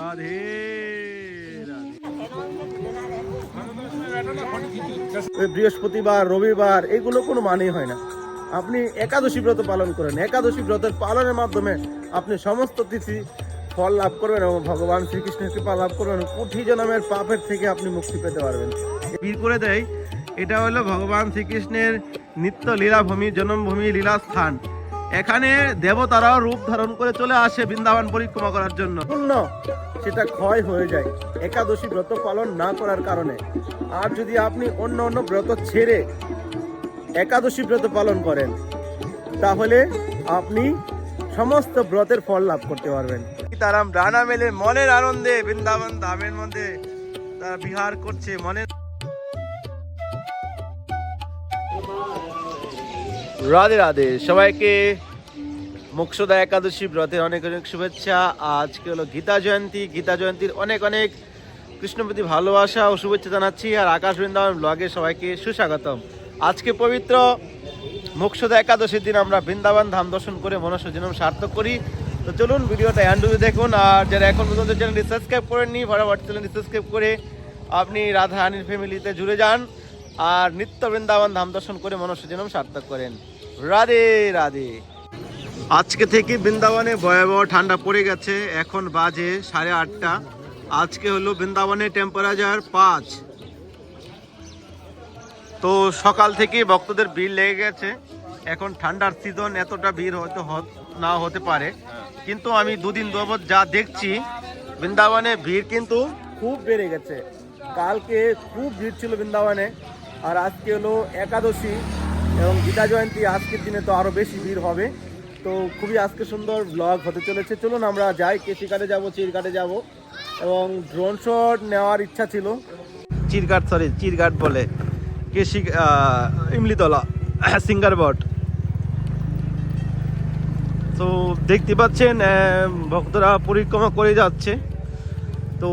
রাধে বৃহস্পতিবার রবিবার এগুলো কোনো মানেই হয় না। আপনি একাদশী ব্রত পালন করেন। একাদশী ব্রতের পালনের মাধ্যমে আপনি সমস্ত তিথি ফল লাভ করবেন এবং ভগবান শ্রীকৃষ্ণের কৃপা লাভ করবেন কোটি জনমের পাপের থেকে আপনি মুক্তি পেতে পারবেন। বীর করে দেয় এটা হলো ভগবান শ্রীকৃষ্ণের নিত্য লীলাভূমি জন্মভূমি লীলা স্থান এখানে দেবতারাও রূপ ধারণ করে চলে আসে বৃন্দাবন পরিক্রমা করার জন্য। সেটা ক্ষয় হয়ে যায়। একাদশী ব্রত পালন না করার কারণে। আর যদি আপনি অন্য অন্য ব্রত ছেড়ে একাদশী ব্রত পালন করেন তাহলে আপনি সমস্ত ব্রতের ফল লাভ করতে পারবেন। তারাম রানা মেলে মনের আনন্দে বৃন্দাবন ধামের মধ্যে তারা বিহার করছে মনের রাধে রাধে সবাইকে মুক্ষদা একাদশী ব্রতের অনেক অনেক শুভেচ্ছা। আজকে হলো গীতা জয়ন্তী। গীতা জয়ন্তীর অনেক অনেক কৃষ্ণপ্রতি ভালোবাসা ও শুভেচ্ছা জানাচ্ছি আর আকাশ বৃন্দাবন ব্লগে সবাইকে সুস্বাগতম। আজকে পবিত্র মোক্ষদা একাদশীর দিন আমরা বৃন্দাবন ধাম দর্শন করে মনস্য জনম সার্থক করি। তো চলুন ভিডিওটা অ্যান্ডুতে দেখুন আর যারা এখন পর্যন্ত চ্যানেলটি সাবস্ক্রাইব করেননি ফটাফট চ্যানেলটি সাবস্ক্রাইব করে আপনি রাধা রানীর ফ্যামিলিতে জুড়ে যান আর নিত্য বৃন্দাবন ধাম দর্শন করে মনস্য জনম সার্থক করেন। রাধে রাধে। আজকে থেকে বৃন্দাবনে ভয়াবহ ঠান্ডা পড়ে গেছে। এখন বাজে সাড়ে আটটা। আজকে হলো বৃন্দাবনে টেম্পারেচার পাঁচ। তো সকাল থেকে ভক্তদের ভিড় লেগে গেছে। এখন ঠান্ডার সিজন এতটা ভিড় হয়তো না হতে পারে। কিন্তু আমি দুদিন যাবৎ যা দেখছি, বৃন্দাবনে ভিড় কিন্তু খুব বেড়ে গেছে। কালকে খুব ভিড় ছিল বৃন্দাবনে। আর আজকে হলো একাদশী এবং গীতা জয়ন্তী। আজকের দিনে তো আরও বেশি ভিড় হবে। তো খুবই আজকে সুন্দর ব্লগ হতে চলেছে। চলুন আমরা যাই, কেসিকাটে যাব, চিরকাটে যাব। এবং ড্রোন শট নেওয়ার ইচ্ছা ছিল। চিরঘাট সরি চিরঘাট বলে। কেশি ইমলিতলা, সিঙ্গার বট। তো দেখতে পাচ্ছেন ভক্তরা পরিক্রমা করে যাচ্ছে। তো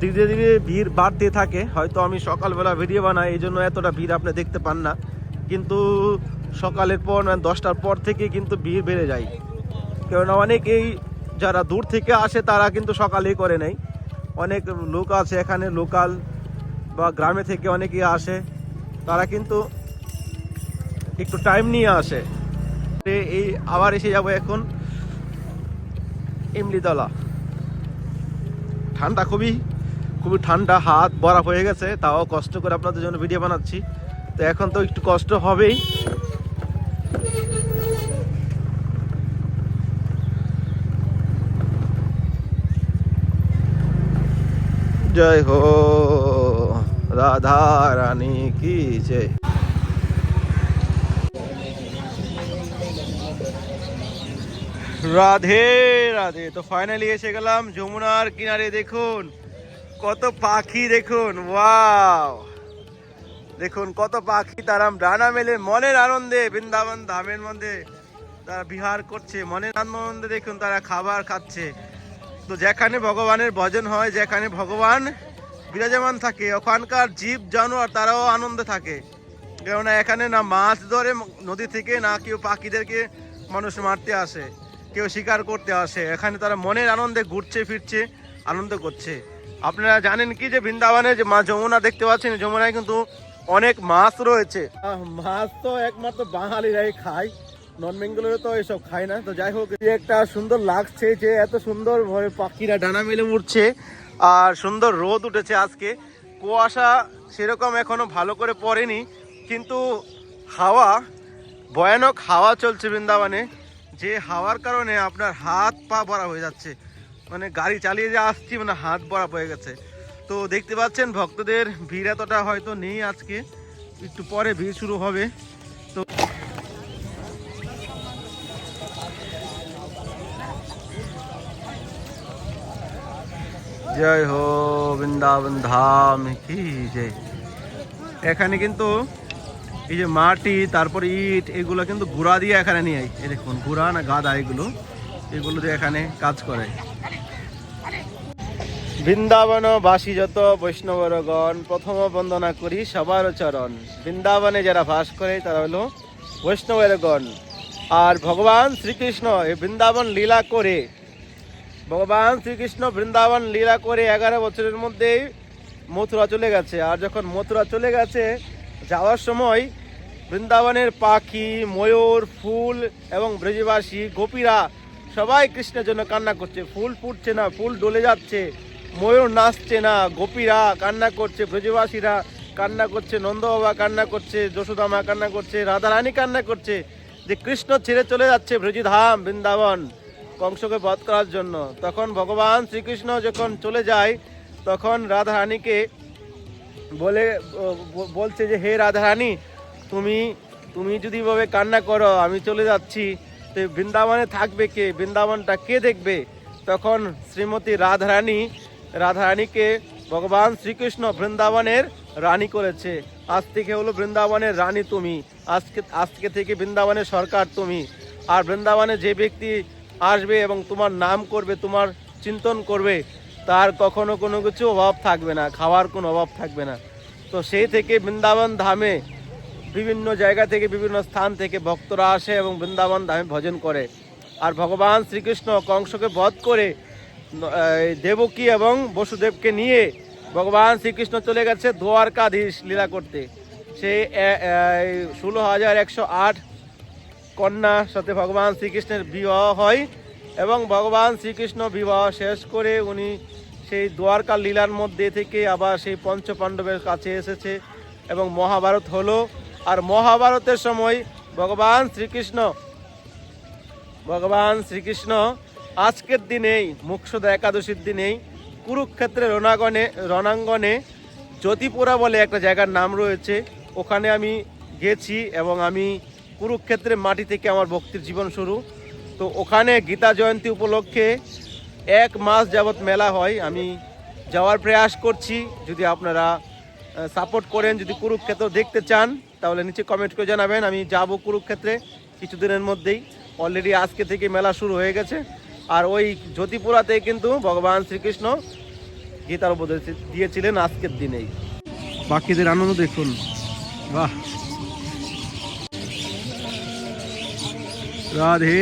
ধীরে ধীরে ভিড় বাড়তে থাকে। হয়তো আমি সকালবেলা ভিডিও বানাই, এই জন্য এতটা ভিড় আপনি দেখতে পান না। কিন্তু সকালের পর মানে দশটার পর থেকে কিন্তু ভিড় বেড়ে যায়। কেননা অনেকেই যারা দূর থেকে আসে, তারা কিন্তু সকালেই করে নেই অনেক লোক আছে এখানে, লোকাল বা গ্রামে থেকে অনেকেই আসে। তারা কিন্তু একটু টাইম নিয়ে আসে। এই আবার এসে যাব এখন ইমলিতলা। ঠান্ডা খুবই খুবই ঠান্ডা, হাত বরফ হয়ে গেছে, তাও কষ্ট করে আপনাদের জন্য ভিডিও বানাচ্ছি। তো এখন তো একটু কষ্ট হবেই। জয় হো, রাধা রানী কি জয় রাধে রাধে, তো ফাইনালি এসে গেলাম যমুনার কিনারে, দেখুন, কত পাখি দেখুন ওয়াও দেখুন, কত পাখি তারা ডানা মেলে মনের আনন্দে, বৃন্দাবন, ধামের মধ্যে তারা বিহার করছে, মনের আনন্দে দেখুন তারা খাবার খাচ্ছে। তো যেখানে ভগবানের ভজন হয়, যেখানে ভগবান বিরাজমান থাকে, ওখানকার জীব জানোয়ার তারাও আনন্দে থাকে। কেননা এখানে না মাছ ধরে নদী থেকে, না কেউ পাখিদেরকে মানুষ মারতে আসে, কেউ শিকার করতে আসে। এখানে তারা মনের আনন্দে ঘুরছে, ফিরছে, আনন্দ করছে। আপনারা জানেন কি যে বৃন্দাবনে যে মা যমুনা দেখতে পাচ্ছেন যমুনায় কিন্তু অনেক মাছ রয়েছে। মাছ তো একমাত্র বাঙালিরাই খায়। নন বেঙ্গলের তো এসব খায় না, তো যাই হোক একটা সুন্দর লাগছে যে এত সুন্দর পাখিরা ডানা মেলে উঠছে আর সুন্দর রোদ উঠেছে আজকে। কুয়াশা সেরকম এখনও ভালো করে পড়েনি, কিন্তু হাওয়া, ভয়ানক হাওয়া চলছে বৃন্দাবনে, যে হাওয়ার কারণে আপনার হাত পা ভরা হয়ে যাচ্ছে। মানে গাড়ি চালিয়ে যে আসছি মানে হাত ভরা হয়ে গেছে। তো দেখতে পাচ্ছেন, ভক্তদের ভিড় এতটা হয়তো নেই আজকে, একটু পরে ভিড় শুরু হবে। জয় হো বৃন্দাবন ধাম কি জয় এখানে কিন্তু এই যে মাটি, তারপর ইট, এগুলো কিন্তু গুড়া দিয়ে এখানে নিয়ে আয়। এই দেখুন, গুড়া না গাদা এগুলো এগুলো দিয়ে এখানে কাজ করে। বৃন্দাবন বাসী যত বৈষ্ণবরগণ প্রথম বন্দনা করি সবার চরণ। বৃন্দাবনে যারা বাস করে, তারা হলো বৈষ্ণবের গণ। আর ভগবান শ্রীকৃষ্ণ এই বৃন্দাবন লীলা করে ভগবান শ্রীকৃষ্ণ বৃন্দাবন লীলা করে এগারো বছরের মধ্যেই মথুরা চলে গেছে। আর যখন মথুরা চলে গেছে, যাওয়ার সময় বৃন্দাবনের পাখি, ময়ূর, ফুল এবং ব্রজবাসী, গোপীরা সবাই কৃষ্ণের জন্য কান্না করছে। ফুল ফুটছে না, ফুল ডলে যাচ্ছে, ময়ূর নাচছে না, গোপীরা কান্না করছে, ব্রজবাসীরা কান্না করছে নন্দ বাবা কান্না করছে, যশোদামা কান্না করছে, রাধারানী কান্না করছে যে কৃষ্ণ ছেড়ে চলে যাচ্ছে ব্রজধাম বৃন্দাবন। কংসকে বধ করার জন্য। তখন ভগবান শ্রীকৃষ্ণ যখন চলে যায়, তখন রাধারানীকে বলে বলছে যে, হে রাধারানী, তুমি তুমি যদি ভাবে কান্না করো, আমি চলে যাচ্ছি। তো বৃন্দাবনে থাকবে কে? বৃন্দাবনটা কে দেখবে? তখন শ্রীমতী রাধারানী, রাধারানীকে ভগবান শ্রীকৃষ্ণ বৃন্দাবনের রানী করেছে। আজ থেকে হলো বৃন্দাবনের রানী তুমি। আজকে আজকে থেকে বৃন্দাবনের সরকার তুমি। আর বৃন্দাবনে যে ব্যক্তি আসবে এবং তোমার নাম করবে, তোমার চিন্তন করবে, তার কখনো কোনো কিছু অভাব থাকবে না, খাওয়ার কোনো অভাব থাকবে না। তো সেই থেকে বৃন্দাবন ধামে বিভিন্ন জায়গা থেকে, বিভিন্ন স্থান থেকে ভক্তরা আসে এবং বৃন্দাবন ধামে ভজন করে। আর ভগবান শ্রীকৃষ্ণ কংসকে বধ করে দেবকী এবং বসুদেবকে নিয়ে ভগবান শ্রীকৃষ্ণ চলে গেছে দ্বারকাধীশ লীলা করতে। সে ষোলো হাজার একশো আট কন্যার সাথে ভগবান শ্রীকৃষ্ণের বিবাহ হয় এবং ভগবান শ্রীকৃষ্ণ বিবাহ শেষ করে উনি সেই দ্বারকা লীলার মধ্যে থেকে আবার সেই পঞ্চ পাণ্ডবের কাছে এসেছে এবং মহাভারত হলো। আর মহাভারতের সময় ভগবান শ্রীকৃষ্ণ ভগবান শ্রীকৃষ্ণ আজকের দিনেই মুক্ষদা একাদশীর দিনেই কুরুক্ষেত্রের রণাঙ্গনে রণাঙ্গনে জ্যোতিপুরা বলে একটা জায়গার নাম রয়েছে। ওখানে আমি গেছি এবং আমি কুরুক্ষেত্রের মাটি থেকে আমার ভক্তির জীবন শুরু। তো ওখানে গীতা জয়ন্তী উপলক্ষে এক মাস যাবৎ মেলা হয়। আমি যাওয়ার প্রয়াস করছি। যদি আপনারা সাপোর্ট করেন, যদি কুরুক্ষেত্র দেখতে চান, তাহলে নিচে কমেন্ট করে জানাবেন। আমি যাব কুরুক্ষেত্রে কিছুদিনের মধ্যেই। অলরেডি আজকে থেকে মেলা শুরু হয়ে গেছে। আর ওই জ্যোতিপুরাতে কিন্তু ভগবান শ্রীকৃষ্ণ গীতার উপদেশ দিয়েছিলেন আজকের দিনেই। বাকিদের আনন্দ দেখুন। বাহ! রাধে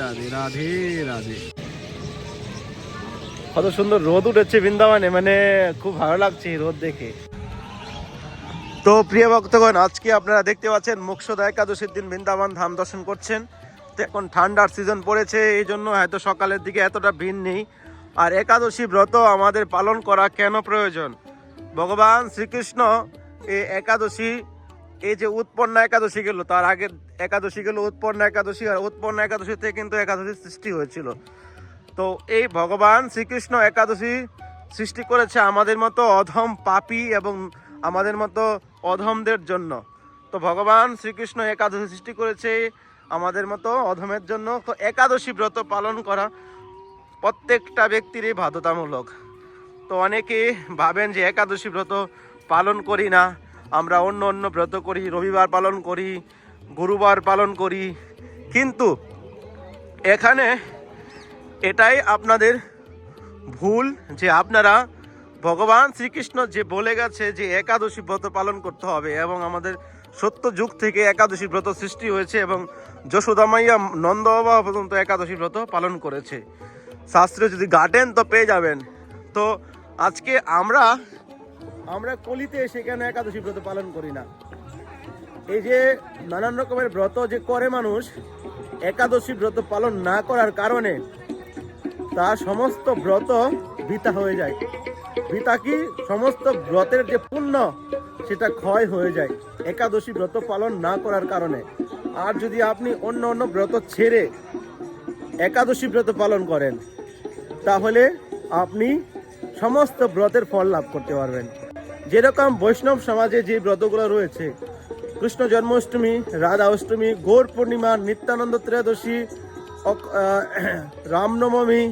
রাধে রাধে রাধে। কত সুন্দর রোদ উঠেছে বৃন্দাবনে মানে খুব ভালো লাগছে রোদ দেখে। তো প্রিয় ভক্তগণ, আজকে আপনারা দেখতে পাচ্ছেন মোক্ষদা একাদশীর দিন বৃন্দাবন ধাম দর্শন করছেন। তো এখন ঠান্ডার সিজন পড়েছে, এই জন্য হয়তো সকালের দিকে এতটা ভিড় নেই। আর একাদশী ব্রত আমাদের পালন করা কেন প্রয়োজন? ভগবান শ্রীকৃষ্ণ এই একাদশী এই যে উৎপন্ন একাদশী গেল, তার আগে একাদশী গেল, উৎপন্ন একাদশী আর উৎপন্ন একাদশীতে কিন্তু একাদশী সৃষ্টি হয়েছিল। তো এই ভগবান শ্রীকৃষ্ণ একাদশী সৃষ্টি করেছে আমাদের মতো অধম পাপী এবং আমাদের মতো অধমদের জন্য। তো ভগবান শ্রীকৃষ্ণ একাদশী সৃষ্টি করেছে আমাদের মতো অধমের জন্য। তো একাদশী ব্রত পালন করা প্রত্যেকটা ব্যক্তিরই বাধ্যতামূলক। তো অনেকে ভাবেন যে একাদশী ব্রত পালন করি না। আমরা অন্য অন্য ব্রত করি, রবিবার পালন করি, গুরুবার পালন করি। কিন্তু এখানে এটাই আপনাদের ভুল যে আপনারা ভগবান শ্রীকৃষ্ণ যে বলে গেছে যে একাদশী ব্রত পালন করতে হবে এবং আমাদের সত্য যুগ থেকে একাদশী ব্রত সৃষ্টি হয়েছে এবং যশোদামাইয়া নন্দ বাবা পর্যন্ত একাদশী ব্রত পালন করেছে। শাস্ত্রে যদি গাটেন তো পেয়ে যাবেন। তো আজকে আমরা আমরা কলিতে সেখানে একাদশী ব্রত পালন করি না? এই যে নানান রকমের ব্রত যে করে মানুষ, একাদশী ব্রত পালন না করার কারণে তার সমস্ত ব্রত বৃথা হয়ে যায়। বৃথা কি? সমস্ত ব্রতের যে পুণ্য, সেটা ক্ষয় হয়ে যায় একাদশী ব্রত পালন না করার কারণে। আর যদি আপনি অন্য অন্য ব্রত ছেড়ে একাদশী ব্রত পালন করেন, তাহলে আপনি সমস্ত ব্রতের ফল লাভ করতে পারবেন। যেরকম বৈষ্ণব সমাজে যে ব্রতগুলো রয়েছে, কৃষ্ণ জন্মাষ্টমী, রাধা অষ্টমী, গৌর পূর্ণিমা, নিত্যানন্দ ত্রয়োদশী রামনবমী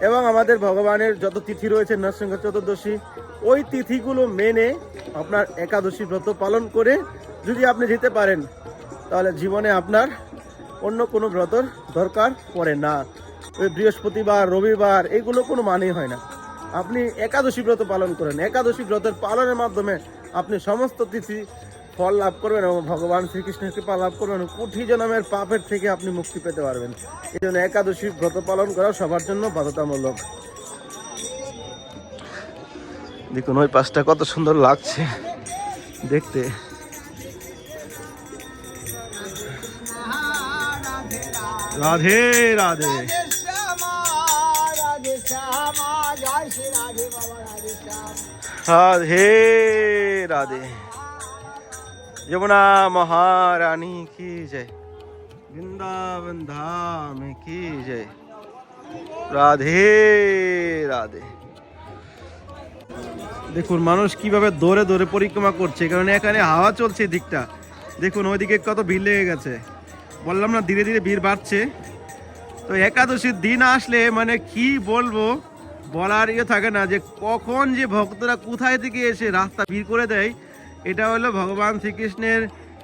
এবং আমাদের ভগবানের যত তিথি রয়েছে, নরসিংহ চতুর্দশী, ওই তিথিগুলো মেনে আপনার একাদশী ব্রত পালন করে যদি আপনি যেতে পারেন, তাহলে জীবনে আপনার অন্য কোনো ব্রতর দরকার পড়ে না। ওই বৃহস্পতিবার, রবিবার, এগুলো কোনো মানেই হয় না। আপনি একাদশী ব্রত পালন করেন। একাদশী ব্রতের পালনের মাধ্যমে আপনি সমস্ত তিথি ফল লাভ করবেন এবং ভগবান শ্রীকৃষ্ণের কৃপা লাভ করবেন। কোটি জনমের পাপের থেকে আপনি মুক্তি পেতে পারবেন। এই জন্য একাদশী ব্রত পালন করা সবার জন্য বাধ্যতামূলক। দেখুন, ওই পাশটা কত সুন্দর লাগছে দেখতে। রাধে রাধে। রাধে রাধে যমুনা মহারানী কি জয় বৃন্দাবন ধাম কি জয় রাধে রাধে দেখুন, মানুষ কীভাবে দৌড়ে দৌড়ে পরিক্রমা করছে, কারণ এখানে হাওয়া চলছে দিকটা দেখুন, ওইদিকে কত ভিড় লেগে গেছে। বললাম না, ধীরে ধীরে ভিড় বাড়ছে। তো একাদশীর দিন আসলে মানে কি বলব বলার ইয়ে থাকে না যে কখন যে ভক্তরা কোথায় থেকে এসে রাস্তা ভিড় করে দেয়, এটা হলো ভগবান শ্রীকৃষ্ণের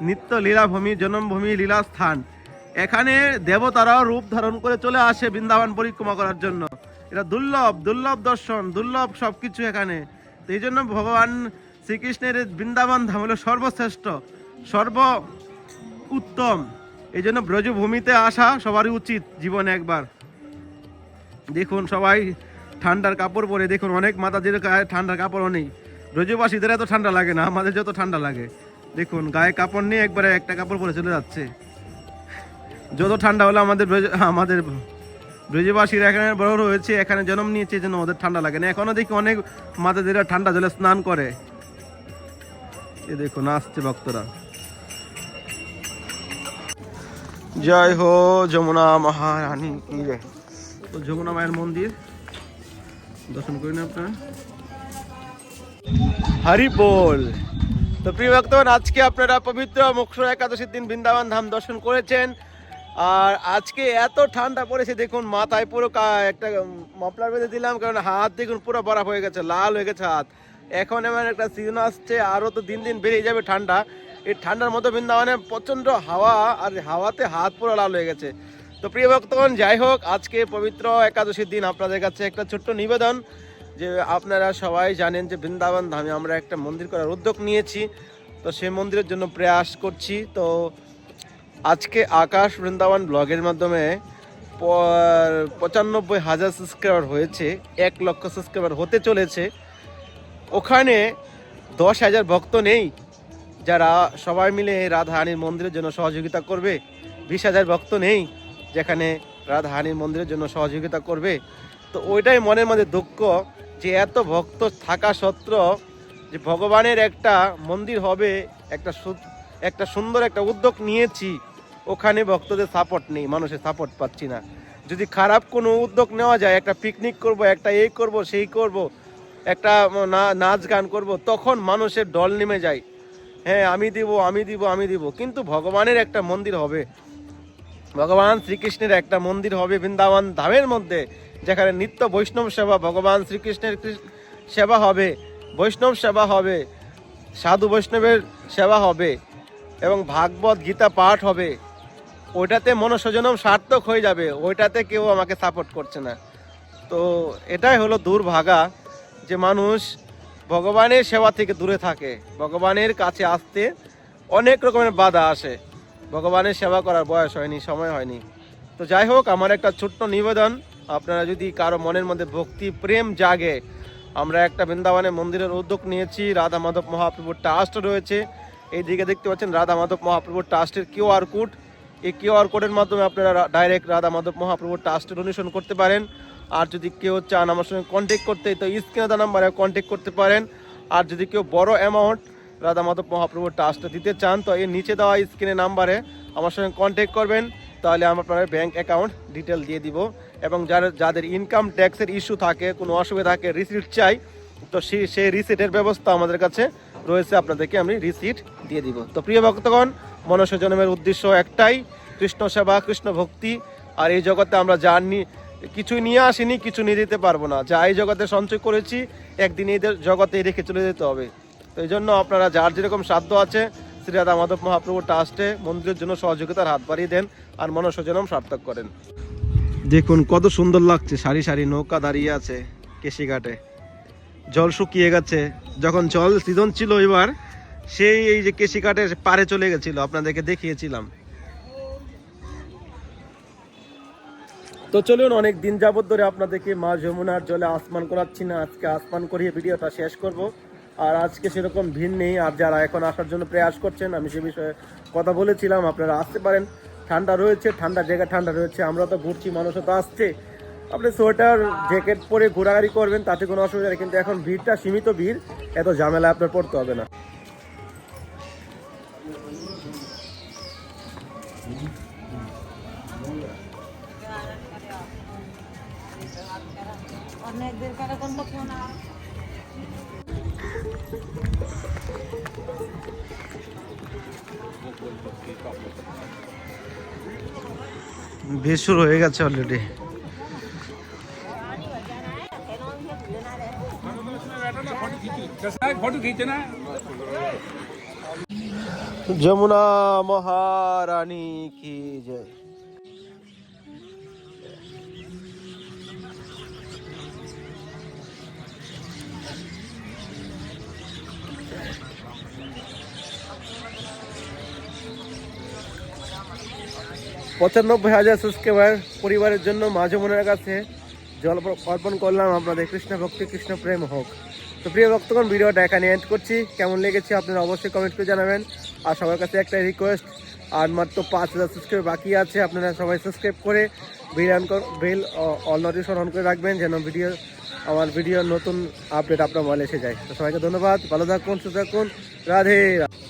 নিত্য লীলাভূমি, জন্মভূমি, লীলাস্থান। এখানে দেবতারাও রূপ ধারণ করে চলে আসে বৃন্দাবন পরিক্রমা করার জন্য। এটা দুর্লভ দুর্লভ দর্শন, দুর্লভ সব কিছু এখানে। তো এই জন্য ভগবান শ্রীকৃষ্ণের বৃন্দাবন ধাম হলো সর্বশ্রেষ্ঠ, সর্ব উত্তম। এই জন্য ব্রজভূমিতে আসা সবারই উচিত জীবনে একবার। দেখুন সবাই ঠান্ডার কাপড় পরে দেখুন অনেক মাতাদের গায়ে ঠান্ডার কাপড়ও নেই ব্রজবাসীদের এত ঠান্ডা লাগে না, আমাদের যত ঠান্ডা লাগে। দেখুন, গায়ে কাপড় নিয়ে একবারে একটা কাপড় পরে চলে যাচ্ছে। যত ঠান্ডা হলো আমাদের আমাদের ব্রজবাসীরা এখানে বড় হয়েছে, এখানে জন্ম নিয়েছে যেন ওদের ঠান্ডা লাগে না। এখনও দেখি অনেক মাতাদেরা ঠান্ডা জলে স্নান করে। এ দেখুন, আসছে ভক্তরা। জয় হো যমুনা মহারানী, কি রে? যমুনা মায়ের মন্দির। দর্শন করেন আপনারা। হরি বল। তো প্রিয় ভক্তগণ, আজকে আপনারা পবিত্র মোক্ষ একাদশীর দিন বৃন্দাবন ধাম দর্শন করেছেন। আর আজকে এত ঠান্ডা পড়েছে, দেখুন মাথায় পুরো একটা মফলার বেঁধে দিলাম, কারণ হাত দেখুন পুরো বরফ হয়ে গেছে, লাল হয়ে গেছে হাত। এখন এমন একটা সিজন আসছে আরও তো দিন দিন বেড়ে যাবে ঠান্ডা। এই ঠান্ডার মতো বৃন্দাবনে প্রচণ্ড হাওয়া, আর হাওয়াতে হাত পুরো লাল হয়ে গেছে। তো প্রিয় ভক্তগণ, যাই হোক, আজকে পবিত্র একাদশীর দিন আপনাদের কাছে একটা ছোট্ট নিবেদন যে আপনারা সবাই জানেন যে বৃন্দাবন ধামে আমরা একটা মন্দির করার উদ্যোগ নিয়েছি। তো সেই মন্দিরের জন্য প্রয়াস করছি। তো আজকে আকাশ বৃন্দাবন ব্লগের মাধ্যমে পঁচানব্বই হাজার সাবস্ক্রাইবার হয়েছে, এক লক্ষ সাবস্ক্রাইবার হতে চলেছে। ওখানে দশ হাজার ভক্ত নেই, যারা সবাই মিলে রাধাহানির মন্দিরের জন্য সহযোগিতা করবে। বিশ হাজার ভক্ত নেই। যেখানে রাধাহানির মন্দিরের জন্য সহযোগিতা করবে। তো ওইটাই মনের মধ্যে দুঃখ যে এত ভক্ত থাকা সত্ত্বেও যে ভগবানের একটা মন্দির হবে, একটা একটা সুন্দর একটা উদ্যোগ নিয়েছি, ওখানে ভক্তদের সাপোর্ট নেই, মানুষের সাপোর্ট পাচ্ছি না। যদি খারাপ কোনো উদ্যোগ নেওয়া যায়, একটা পিকনিক করব, একটা এই করব, সেই করব, একটা নাচ গান করব, তখন মানুষের ডল নেমে যায়। হ্যাঁ আমি দিব আমি দিব আমি দিব। কিন্তু ভগবানের একটা মন্দির হবে ভগবান শ্রীকৃষ্ণের একটা মন্দির হবে বৃন্দাবন ধামের মধ্যে, যেখানে নিত্য বৈষ্ণব সেবা, ভগবান শ্রীকৃষ্ণের সেবা হবে, বৈষ্ণব সেবা হবে, সাধু বৈষ্ণবের সেবা হবে, এবং ভাগবত গীতা পাঠ হবে। ওইটাতে মনসজনম সার্থক হয়ে যাবে, ওইটাতে কেউ আমাকে সাপোর্ট করছে না। তো এটাই হলো দুর্ভাগা, যে মানুষ ভগবানের সেবা থেকে দূরে থাকে, ভগবানের কাছে আসতে অনেক রকমের বাধা আসে। ভগবানের সেবা করার বয়স হয়নি, সময় হয়নি। তো যাই হোক, আমার একটা ছোট্ট নিবেদন। আপনারা যদি কারও মনের মধ্যে ভক্তি, প্রেম জাগে, আমরা একটা বৃন্দাবনে মন্দিরের উদ্যোগ নিয়েছি, রাধা মাধব মহাপ্রভুর ট্রাস্ট রয়েছে। এইদিকে দেখতে পাচ্ছেন, রাধা মাধব মহাপ্রভুর ট্রাস্টের কিউআর কোড এই কিউআর কোডের মাধ্যমে আপনারা ডাইরেক্ট রাধা মাধব মহাপ্রভুর ট্রাস্টে ডোনেশন করতে পারেন। আর যদি কেউ চান আমার সঙ্গে কন্ট্যাক্ট করতে, তো স্ক্রিনে নাম্বারে কন্ট্যাক্ট করতে পারেন। আর যদি কেউ বড় অ্যামাউন্ট রাধা মাধব মহাপ্রভুর ট্রাস্টে দিতে চান, তো এর নিচে দেওয়া স্ক্রিনে নাম্বারে আমার সঙ্গে কন্ট্যাক্ট করবেন, তাহলে আমার আপনার ব্যাংক অ্যাকাউন্ট ডিটেল দিয়ে দিব। এবং যারা যাদের ইনকাম ট্যাক্সের ইস্যু থাকে, কোনো অসুবিধা থাকে রিসিট চাই, তো সেই সেই রিসিটের ব্যবস্থা আমাদের কাছে রয়েছে, আপনাদেরকে আমি রিসিট দিয়ে দিব। তো প্রিয় ভক্তগণ মনুষ্য জন্মের উদ্দেশ্য একটাই, কৃষ্ণ সেবা, কৃষ্ণ ভক্তি, আর এই জগতে আমরা যা নি- কিছুই নিয়ে আসিনি, কিছু নিয়ে দিতে পারব না। যা এই জগতে সঞ্চয় করেছি, একদিন এই জগতে রেখে চলে যেতে হবে। তো এই জন্য আপনারা যার যেরকম সাধ্য আছে, শ্রী রাধা মাধব মহাপ্রভু ট্রাস্টে মন্দিরের জন্য সহযোগিতার হাত বাড়িয়ে দেন আর মনুষ্য জন্ম সার্থক করেন। দেখুন, কত সুন্দর লাগছে, সারি সারি নৌকা দাঁড়িয়ে আছে কেশিঘাটে। জল শুকিয়ে গেছে। যখন জল সিজন ছিল এবার, সেই এই যে কেশিকাটের পারে চলে গেছিল, আপনাদেরকে দেখিয়েছিলাম। তো চলুন, অনেক দিন যাবত ধরে আপনাদেরকে মা যমুনার জলে আসমান করাচ্ছি না। আজকে আসমান করিয়ে ভিডিওটা শেষ করব। আর আজকে সেরকম ভিড় নেই। আর যারা এখন আসার জন্য প্রয়াস করছেন, আমি সে বিষয়ে কথা বলেছিলাম, আপনারা আসতে পারেন। ঠান্ডা রয়েছে, ঠান্ডা জায়গা ঠান্ডা রয়েছে, আমরা তো ঘুরছি, মানুষও তো আসছে। আপনি সোয়েটার, জ্যাকেট পরে ঘোরাঘুরি করবেন, তাতে কোনো অসুবিধা নেই, কিন্তু এখন ভিড়টা, সীমিত ভিড়, এত ঝামেলা আপনার পড়তে হবে না। অনেক দের কারে কোন ফোন ভিড় শুরু হয়ে গেছে অলরেডি যমুনা মহারানী কি জয়। পঁচানব্বই হাজার সাবস্ক্রাইবার পরিবারের জন্য মা যমুনার কাছে জল অর্পণ করলাম আপনাদের কৃষ্ণ ভক্তি, কৃষ্ণ প্রেম হোক। তো প্রিয় ভক্তগণ, ভিডিওটা এখানে এন্ড করছি। কেমন লেগেছে আপনারা অবশ্যই কমেন্ট করে জানাবেন। আর সবার কাছে একটা রিকোয়েস্ট আর মাত্র পাঁচ হাজার সাবস্ক্রাইব বাকি আছে, আপনারা সবাই সাবস্ক্রাইব করে bell on bell all notification on করে রাখবেন, যেন ভিডিও আমার ভিডিওর নতুন আপডেট আপনার মোবাইলে এসে যায়। তো সবাইকে ধন্যবাদ, ভালো থাকুন, সুস্থ থাকুন, রাধে রাধে।